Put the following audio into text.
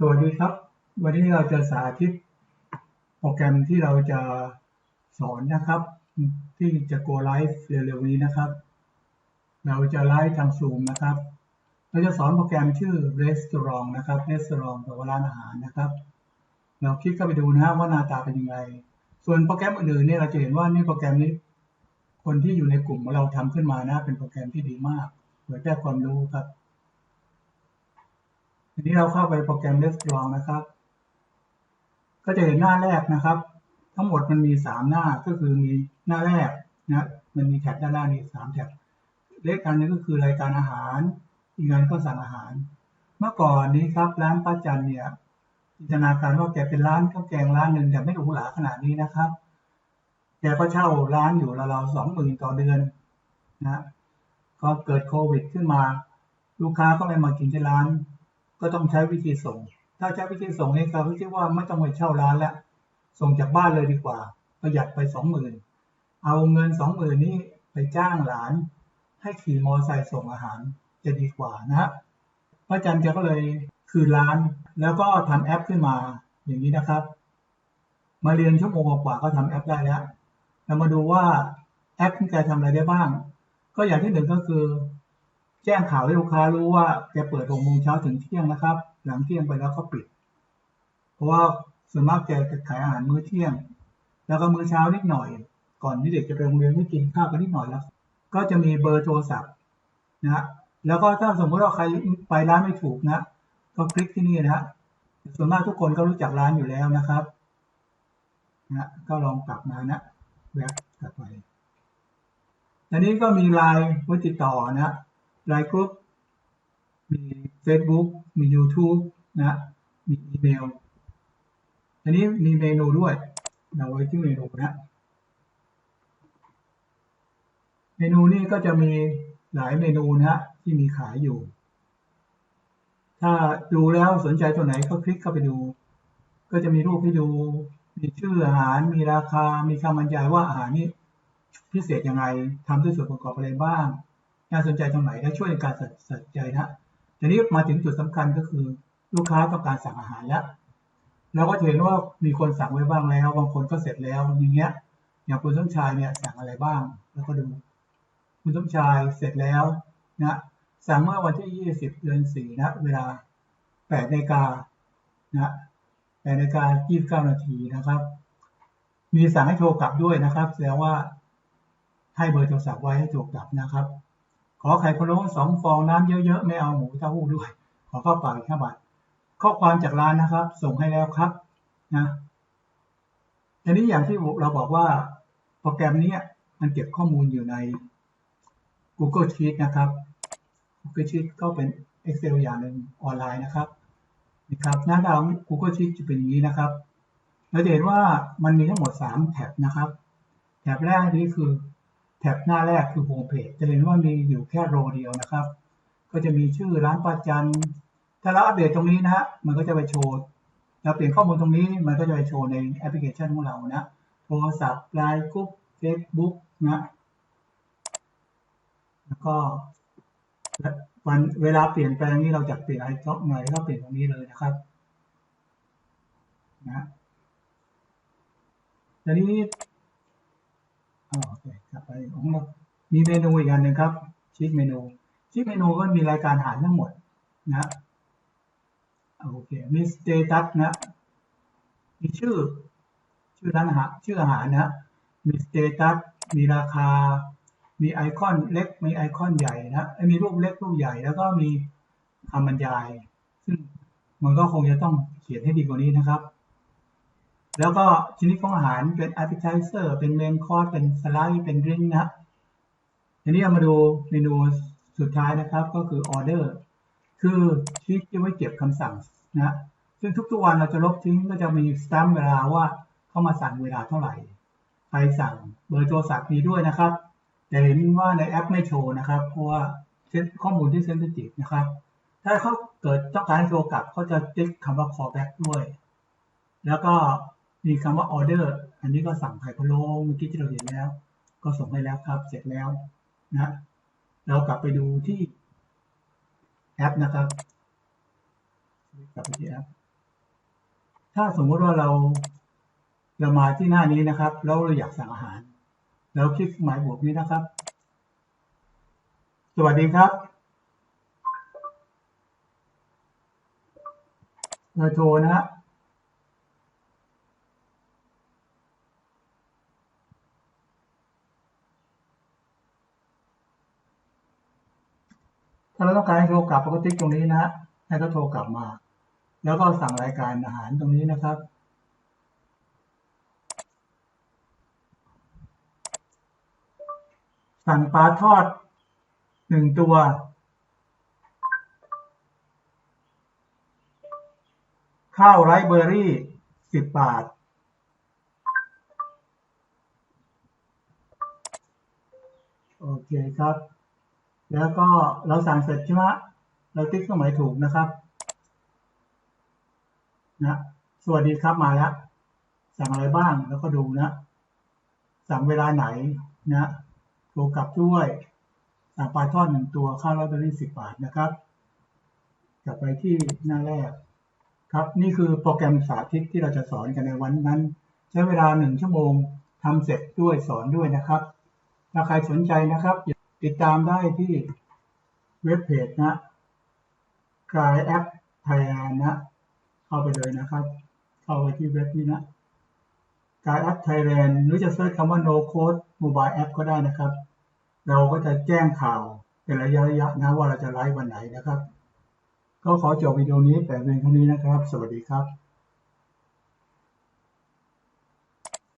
สวัสดีครับ วันนี้เราจะสาธิตโปรแกรมที่เราจะสอนนะครับ ที่จะ go live เร็วๆนี้นะครับ เราจะไลฟ์ทางซูมนะครับ เราจะสอนโปรแกรมชื่อ restaurant นะครับ restaurant แปลว่าร้านอาหารนะครับ เราคลิกเข้าไปดูนะว่าหน้าตาเป็นยังไง ส่วนโปรแกรมอื่นๆเนี่ยเราจะเห็นว่านี่โปรแกรมนี้ คนที่อยู่ในกลุ่มเราทำขึ้นมานะเป็นโปรแกรมที่ดีมากเผยแพร่ความรู้ครับ ทีนี้เราเข้าไปโปรแกรม Restaurant นะครับ ก็จะเห็นหน้าแรกนะครับ ทั้งหมดมันมีสามหน้าก็คือมีหน้าแรกนะมันมีแท็บด้านล่างนี้สามแท็บเลขการนี้ก็คือรายการอาหาร อีกงานก็สั่งอาหาร เมื่อก่อนนี้ครับร้านป้าจันเนี่ยจินตนาการว่าแกเป็นร้านข้าวแกงร้านหนึ่งแต่ไม่หรูหราขนาดนี้นะครับแกก็เช่าร้านอยู่ราวๆสองหมื่นต่อเดือนนะก็เกิดโควิดขึ้นมา ลูกค้าก็ไม่มากินที่ร้าน ก็ต้องใช้วิธีส่ง ถ้าใช้วิธีส่งนี่เขาคิดว่าไม่ต้องไปเช่าร้านแล้ว ส่งจากบ้านเลยดีกว่า ประหยัดไปสองหมื่นเอาเงินสองหมื่นนี้ไปจ้างหลาน ให้ขี่มอเตอร์ไซค์ส่งอาหารจะดีกว่านะฮะพระอาจารย์แกก็เลยคืนร้าน แล้วก็ทำแอปขึ้นมาอย่างนี้นะครับ มาเรียนชั่วโมงกว่าก็ทำแอปได้แล้วเรามาดูว่าแอปที่แกทำอะไรได้บ้าง ก็อย่างที่หนึ่งก็คือ จ้งข่าวให้ลูกค้ารู้ว่าแกเปิดหกโมงเช้าถึงเที่ยงนะครับ หลังเที่ยงไปแล้วก็ปิด เพราะว่าส่วนมากแกจะขายอาหารมื้อเที่ยง แล้วก็มื้อเช้านิดหน่อย ก่อนที่เด็กจะไปโรงเรียนไม่กินข้าวกันนิดหน่อยแล้ว ก็จะมีเบอร์โทรศัพท์นะแล้วก็ถ้าสมมติว่าใครไปร้านไม่ถูกนะก็คลิกที่นี่นะส่วนมากทุกคนก็รู้จักร้านอยู่แล้วนะครับนะก็ลองกลับมานะแวะกลับไปอันนี้ก็มีไลน์ไว้ติดต่อนะ ไลน์กรุ๊ปมี Facebook มี YouTube นะมีอีเมล อันนี้มีเมนูด้วย เราไว้ที่เมนูนะเมนูนี้ก็จะมีหลายเมนูนะฮะที่มีขายอยู่ ถ้าดูแล้วสนใจตัวไหนก็คลิกเข้าไปดู ก็จะมีรูปให้ดู มีชื่ออาหาร มีราคา มีคำบรรยายว่าอาหารนี้พิเศษยังไงทำด้วยส่วนประกอบอะไรบ้าง น่าสนใจตรงไหนและช่วยในการสนใจนะทีนี้มาถึงจุดสำคัญก็คือ ลูกค้าต้องการสั่งอาหารแล้วเราก็เห็นว่ามีคนสั่งไว้บ้างแล้ว บางคนก็เสร็จแล้วอย่างเงี้ย อย่างคุณสมชายเนี่ยสั่งอะไรบ้าง แล้วก็ดู คุณสมชายเสร็จแล้วนะสั่งเมื่อวันที่ 20 เดือน 4 นะ เวลา8นาฬิกานะ8นาฬิกา29 นาทีนะครับ มีสั่งให้โทรกลับด้วยนะครับ แสดงว่าให้เบอร์โทรศัพท์ไว้ให้โทรกลับนะครับ ขอไข่พะโล้สองฟองน้ำเยอะๆ ไม่เอาหมูเต้าหู้ด้วย ขอข้าวเปล่าห้าบาท ข้อความจากร้านนะครับ ส่งให้แล้วครับนะทีนี้อย่างที่เราบอกว่าโปรแกรมนี้มันเก็บข้อมูลอยู่ใน Google Sheet นะครับ Google Sheet ก็เป็น Excel อย่างหนึ่งออนไลน์นะครับนะครับหน้าดาว Google Sheet จะเป็นอย่างนี้นะครับ เราจะเห็นว่ามันมีทั้งหมด 3 แท็บนะครับ แท็บแรกนี้คือ แท็บหน้าแรกคือโฮมเพจจะเห็นว่ามีอยู่แค่โรเดียวนะครับ ก็จะมีชื่อร้านประจัน ถ้าเราอัปเดตตรงนี้นะฮะมันก็จะไปโชว์เราเปลี่ยนข้อมูลตรงนี้มันก็จะไปโชว์ในแอปพลิเคชันของเรานะโทรศัพท์ไลน์กรุ๊ปเฟซบุ๊กนะแล้วก็วันเวลาเปลี่ยนแปลงนี้เราจะเปลี่ยนอะไรก็หนก็เปลี่ยนตรงนี้เลยนะครับนะทีนี้ โอเคกลับไปมีเมนูอีกอันหนึ่งครับชีตเมนูชีตเมนูก็มีรายการอาหารทั้งหมดนะโอเคมีสเตตัสนะมีชื่อ ชื่อร้านอาหารชื่ออาหารนะมีสเตตัสมีราคา มีไอคอนเล็ก มีไอคอนใหญ่นะมีรูปเล็กรูปใหญ่ แล้วก็มีคำบรรยาย ซึ่งมันก็คงจะต้องเขียนให้ดีกว่านี้นะครับ แล้วก็ชนิดของอาหารเป็น appetizer เป็นเมนคอร์สเป็นสไลด์เป็นดริงนะทีนี้เรามาดูเมนูสุดท้ายนะครับก็คือออเดอร์คือชีตที่ไว้เก็บคำสั่งนะซึ่งทุกๆวันเราจะลบทิ้งก็จะมีสตัมเวลาว่าเข้ามาสั่งเวลาเท่าไหร่ใครสั่งเบอร์โทรศัพท์มีด้วยนะครับ แต่เห็นว่าในแอปไม่โชว์นะครับ เพราะว่าเซตข้อมูลที่เซนซิทีฟนะครับ ถ้าเขาเกิดต้องการให้โทรกลับเขาจะติ๊กคำว่า callback ด้วย แล้วก็ มีคำว่า order อันนี้ก็สั่งไข่พะโล้เมื่อกี้ที่เราเห็นแล้ว ก็ส่งให้แล้วครับ เสร็จแล้วนะเรากลับไปดูที่แอปนะครับกลับไปที่แอปถ้าสมมติว่าเราเรามาที่หน้านี้นะครับ แล้วเราอยากสั่งอาหาร แล้วคลิกหมายบวกนี้นะครับ สวัสดีครับเบอร์โทรนะฮะ ถ้าเราต้องการให้โทรกลับเราก็ติ๊กตรงนี้นะฮะให้เขาโทรกลับมา แล้วก็สั่งรายการอาหารตรงนี้นะครับสั่งปลาทอดหนึ่งตัว ข้าวไรซ์เบอร์รี่สิบบาท โอเคครับ แล้วก็เราสั่งเสร็จใช่ไหมเราติ๊กเครื่องหมายถูกนะครับนะสวัสดีครับมาแล้วสั่งอะไรบ้างแล้วก็ดูนะ สั่งเวลาไหนนะโทรกลับด้วยสั่งปลาทอดหนึ่งตัวข้าวไรซ์เบอร์รี่สิบบาทนะครับกลับไปที่หน้าแรก ครับนี่คือโปรแกรมสาธิตที่เราจะสอนกันในวันนั้น ใช้เวลาหนึ่งชั่วโมงทำเสร็จด้วยสอนด้วยนะครับถ้าใครสนใจนะครับ ติดตามได้ที่เว็บเพจนะกายแอปไทยแลนด์นะ เข้าไปเลยนะครับ เข้าไปที่เว็บนี้นะกายแอปไทยแลนด์หรือจะเซิร์ชคำว่า no code mobile app ก็ได้นะครับ เราก็จะแจ้งข่าวเป็นระยะระยะนะว่าเราจะไลฟ์วันไหนนะครับ ก็ขอจบวิดีโอนี้แต่เพียงเท่านี้นะครับ สวัสดีครับ